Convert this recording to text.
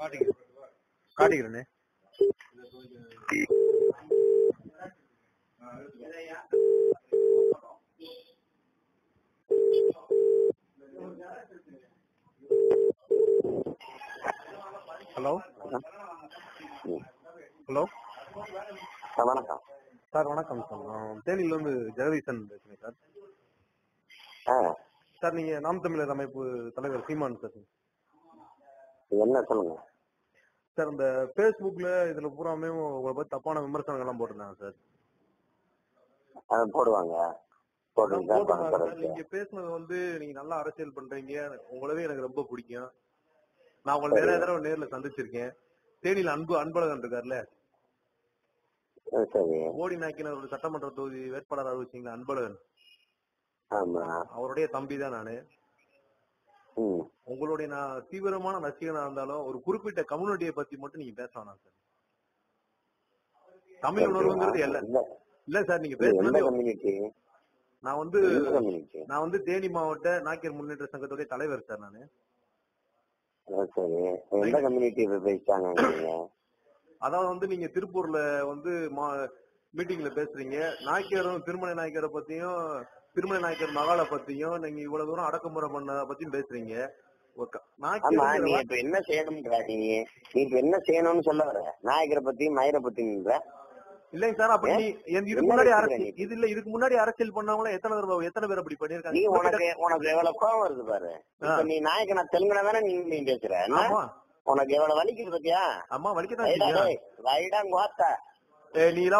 காட்டிக்கிறேனே hello. Hello. வணக்கம். Sir வணக்கம் sir. நான் தேனியில இருந்து ஜெகதீசன் பேசுறேன் சார். ஆ. சார் நீங்க நாம் தமிழர் அமைப்பு தலைவர் சீமான் சார். என்ன சொல்லுங்க? சார் இந்த ஃபேஸ்புக்ல இதுல பூராமே உங்களை பத்தி தப்பான விமர்சனங்கள் எல்லாம் போட்டிருந்தாங்க சார். அது போடுவாங்க. நீங்க பேசுனது வந்து நீங்க நல்லா அரசியல் பண்றீங்க. உங்களவே எனக்கு ரொம்ப பிடிக்கும். நான் உங்களை நிறைய தடவை நேர்ல சந்திச்சிருக்கேன். தேனியில அன்பு அன்பழகன் இருக்காருல்ல மோடி நாயக்கினர் ஒரு சட்டமன்ற தொகுதி வேட்பாளர் அறிவிச்சீங்களா அன்பழகன். அவருடைய தம்பி தான் நானு. உங்களுடைய நான் தீவிரமான ரசிகனா இருந்தாலும் ஒரு குறிப்பிட்ட கம்யூனிட்டியை பத்தி மட்டும் நீங்க பேச வேணாம் சார். தமிழ் உணர்வுங்கிறது இல்ல. இல்ல. சார் நீங்க பேசுறது நான் வந்து நான் வந்து தேனி மாவட்ட நாக்கியர் முன்னேற்ற சங்கத்துடைய தலைவர் சார் நானு. அதாவது வந்து நீங்க திருப்பூர்ல வந்து மீட்டிங்ல பேசுறீங்க. நாய்க்கரும் திருமண நாயக்கரை பத்தியும் திருமண நாயக்கர் மகாலை பத்தியும் நீங்க இவ்வளவு தூரம் அடக்குமுறை பண்ண பத்தியும் பேசுறீங்க. ஆமா நீ இப்ப என்ன செய்யணும்ன்ற நீ? நீ இப்ப என்ன செய்யணும்னு சொல்ல வர? நாயகரை பத்தி மயிரை பத்தி நின்ற. இல்லைங்க சார் அப்படி நீ இதுக்கு முன்னாடி அரசியல் நீ? இது இல்ல இதுக்கு முன்னாடி அரசியல் பண்ணவங்கள எத்தனை பேர் எத்தனை பேர் அப்படி நீ பண்ணிருக்காங்க உனக்கு உனக்கு எவ்வளவு கோவம் வருது பாரு. நீ நாயகனா தெலுங்குல தானே நீ நீ பேசுற உனக்கு எவ்வளவு வலிக்குது பத்தியா? அம்மா வலிக்கத்தான் ரைடா கோத்தா நீ எல்லாம்